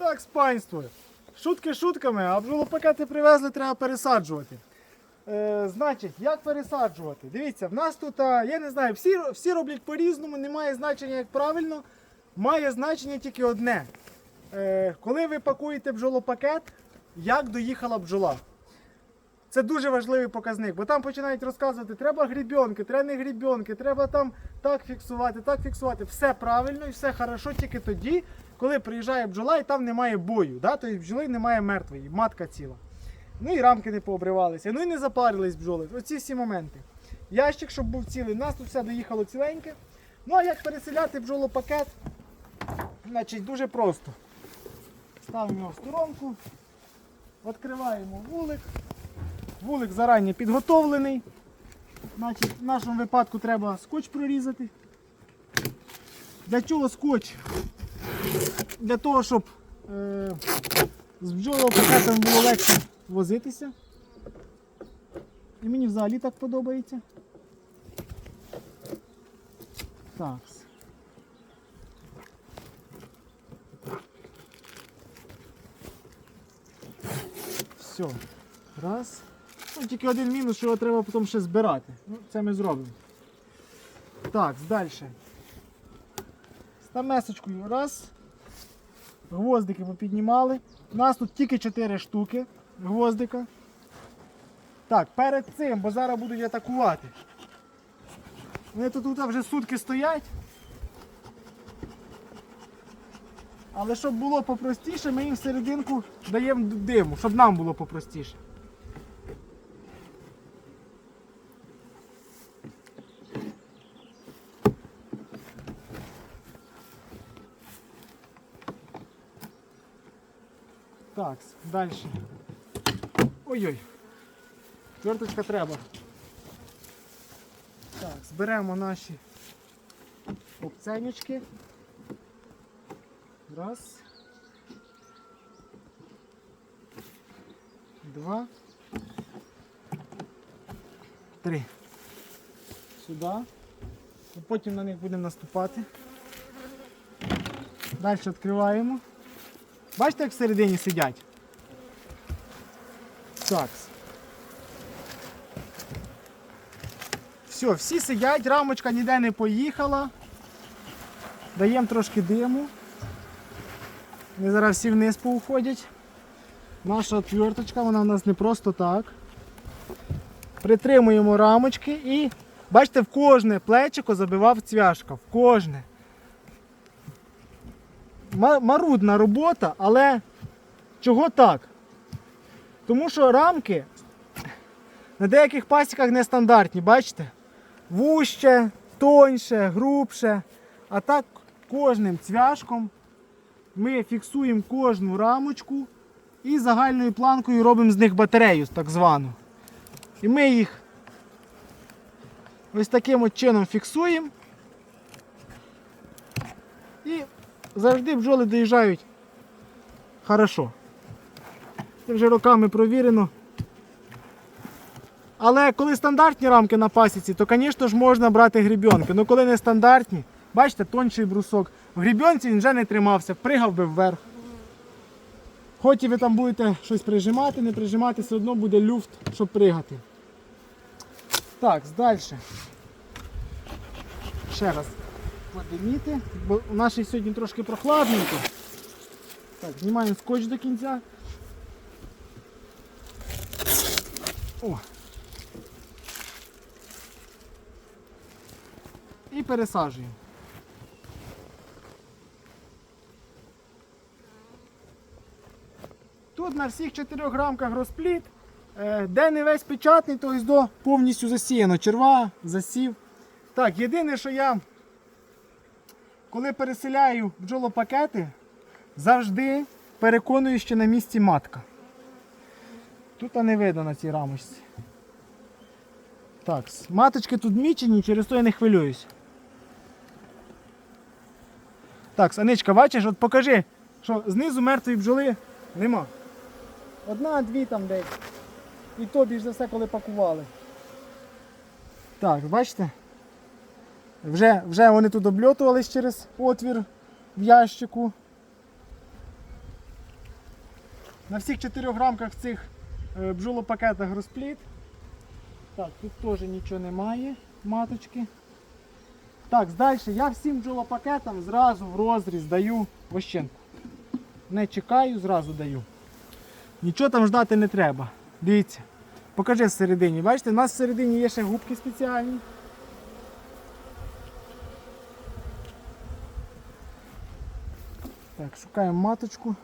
Так, спанство. Шутки шутками, а бджолопакети привезли, треба пересаджувати. Е, значить, як пересаджувати? Дивіться, в нас тут, я не знаю, всі, всі роблять по-різному, немає значення, як правильно. Має значення тільки одне. Е, коли ви пакуєте бджолопакет, як доїхала бджола. Це дуже важливий показник, бо там починають розказувати, треба грібінки, треба не грібінки, треба там так фіксувати, так фіксувати. Все правильно і все хорошо тільки тоді, коли приїжджає бджола і там немає бою. Да? Тобто бджоли немає мертвої, матка ціла. Ну і рамки не пообривалися, ну і не запарились бджоли. Оці всі моменти. Ящик, щоб був цілий, нас тут все доїхало ціленьке. Ну а як переселяти бджолопакет? Значить, дуже просто. Ставимо в сторонку, відкриваємо вулик. Вулик зарані підготовлений. Значить, в нашому випадку треба скотч прорізати. Для чого скотч? Для того, щоб е, з бджолопакетом було легше возитися. І мені взагалі так подобається. Так. Все. Раз. Тільки один мінус, що його треба потім ще збирати. Ну, це ми зробимо. Так, далі. Стамесочкою раз. Гвоздики попіднімали. У нас тут тільки 4 штуки гвоздика. Так, перед цим, бо зараз будуть атакувати. Вони тут, тут вже сутки стоять. Але щоб було попростіше, ми їм всерединку даємо диму, щоб нам було попростіше. Так, далі. Ой-ой. Чверточка треба. Так, зберемо наші обценючки. Раз. Два. Три. Сюди. Потім на них будемо наступати. Далі відкриваємо. Бачите, як всередині сидять? Так. Все, всі сидять, рамочка ніде не поїхала. Даємо трошки диму. Вони зараз всі вниз поуходять. Наша отверточка, вона в нас не просто так. Притримуємо рамочки і бачите, в кожне плечико забивав цвяшка. В кожне. Ма- Марудна робота, але чого так? Тому що рамки на деяких пасіках нестандартні, бачите? Вужче, тоньше, грубше. А так кожним цвяшком ми фіксуємо кожну рамочку і загальною планкою робимо з них батарею, так звану. І ми їх ось таким от чином фіксуємо. І завжди бджоли доїжджають хорошо. Це вже роками провірено. Але коли стандартні рамки на пасіці, то, звісно ж, можна брати грібінки. Ну коли не стандартні, бачите, тонший брусок. В грібінці він вже не тримався, пригав би вверх. Хоч і ви там будете щось прижимати, не прижимати, все одно буде люфт, щоб пригати. Так, далі. Ще раз подиміти, бо у нашій сьогодні трошки прохладненько. Так, знімаємо скотч до кінця. О. І пересаджуємо. Тут на всіх чотирьох рамках розпліт, е, де не весь печатний, то до повністю засіяно. Черва, засів. Так, єдине, що я, коли переселяю бджолопакети, завжди переконую, що на місці матка. Тут не видно на цій рамочці. Так, маточки тут мічені, через то я не хвилююсь. Так, Аничка, бачиш, от покажи, що знизу мертвої бджоли нема. Одна, дві там десь. І то більш за все, коли пакували. Так, бачите? Вже, вже вони тут обльотувались через отвір в ящику. На всіх чотирьох рамках цих е, бджолопакетах розпліт. Так, тут теж нічого немає, маточки. Так, далі я всім бджолопакетам зразу в розріз даю вощенку. Не чекаю, зразу даю. Нічого там ждати не треба. Дивіться. Покажи всередині. Бачите, у нас всередині є ще губки спеціальні. Так, шукаємо маточку.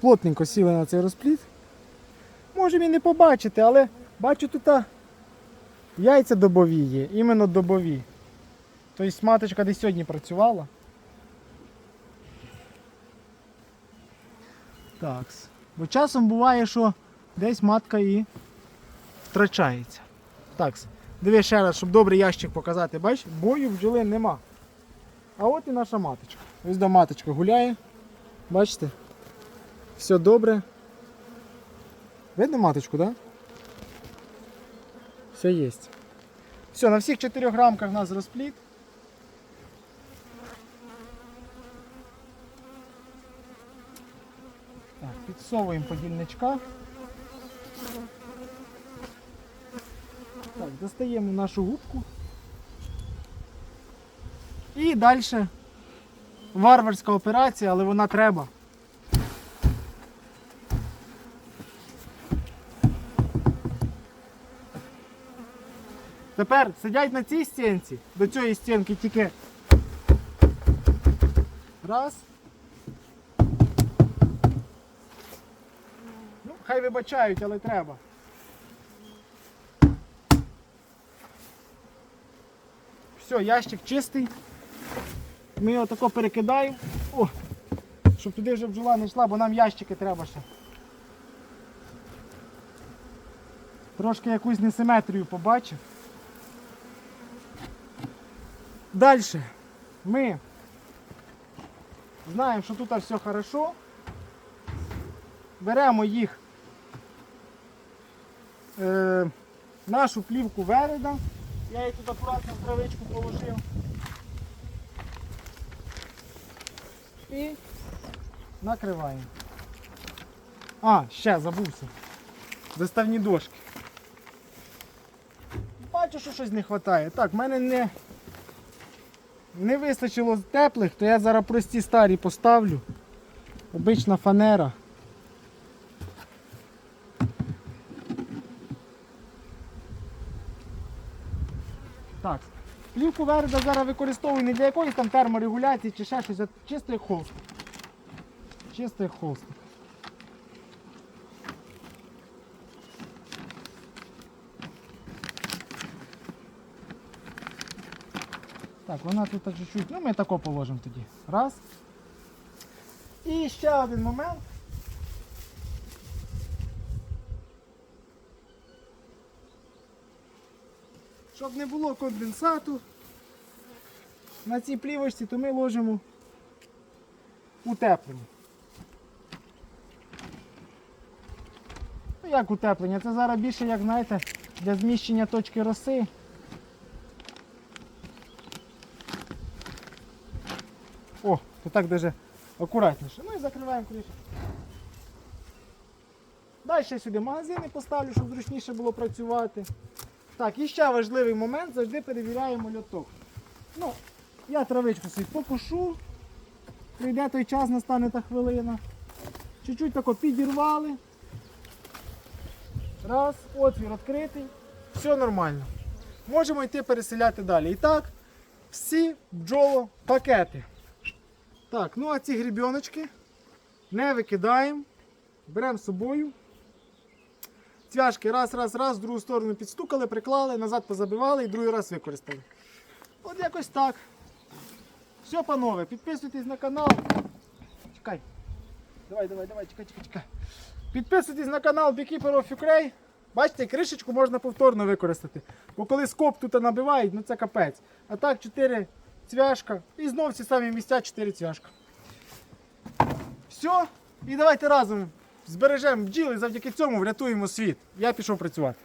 Плотненько сіли на цей розпліт. Можемо і не побачити, але бачу тут яйця добові є, іменно добові. Тобто маточка десь сьогодні працювала. Так. Бо часом буває, що десь матка і втрачається. Так. Диви ще раз, щоб добрий ящик показати. Бачиш, бою бджоли нема. А от і наша маточка. Ось до маточка гуляє. Бачите? Все добре. Видно маточку, так? Да? Все є. Все, на всіх чотирьох рамках у нас розпліт. Так, підсовуємо подільничка. Так, достаємо нашу губку. І далі варварська операція, але вона треба. Тепер сидять на цій стінці, до цієї стінки тільки раз. Хай вибачають, але треба. Все, ящик чистий. Ми його тако перекидаємо. О, щоб туди вже бджола не йшла, бо нам ящики треба ще. Трошки якусь несиметрію побачив. Далі ми знаємо, що тут все хорошо. Беремо їх е, нашу плівку вереда. Я її тут акуратно в травичку положив. І накриваємо. А, ще забувся. Заставні дошки. Бачу, що щось не вистачає. Так, в мене не, не вистачило теплих, то я зараз прості старі поставлю. Обична фанера. Так. Плівку вереда зараз використовую не для якоїсь там терморегуляції чи ще щось, а чисто як холст. Чисто. Так, вона тут чуть-чуть, ну ми тако положимо тоді. Раз. І ще один момент. Щоб не було конденсату на цій плівочці, то ми ложимо утеплення. Ну як утеплення? Це зараз більше, як знаєте, для зміщення точки роси. О, то так даже акуратніше. Ну і закриваємо кришку. Далі сюди магазини поставлю, щоб зручніше було працювати. Так, і ще важливий момент, завжди перевіряємо льоток. Ну, я травичку собі покушу, прийде той час, настане та хвилина. Чуть-чуть тако підірвали. Раз, отвір відкритий, все нормально. Можемо йти переселяти далі. І так, всі бджолопакети. Так, ну а ці грібіночки не викидаємо, беремо з собою. Цвяшки раз, раз, раз, другу сторону підстукали, приклали, назад позабивали і другий раз використали. От якось так. Все, панове, підписуйтесь на канал. Чекай. Давай, давай, давай, чекай, чекай, чекай. Підписуйтесь на канал Beekeeper of Ukraine. Бачите, кришечку можна повторно використати. Бо коли скоп тут набивають, ну це капець. А так 4 цвяшка. І знов ці самі місця 4 цвяшка. Все. І давайте разом збережемо бджіл і завдяки цьому врятуємо світ. Я пішов працювати.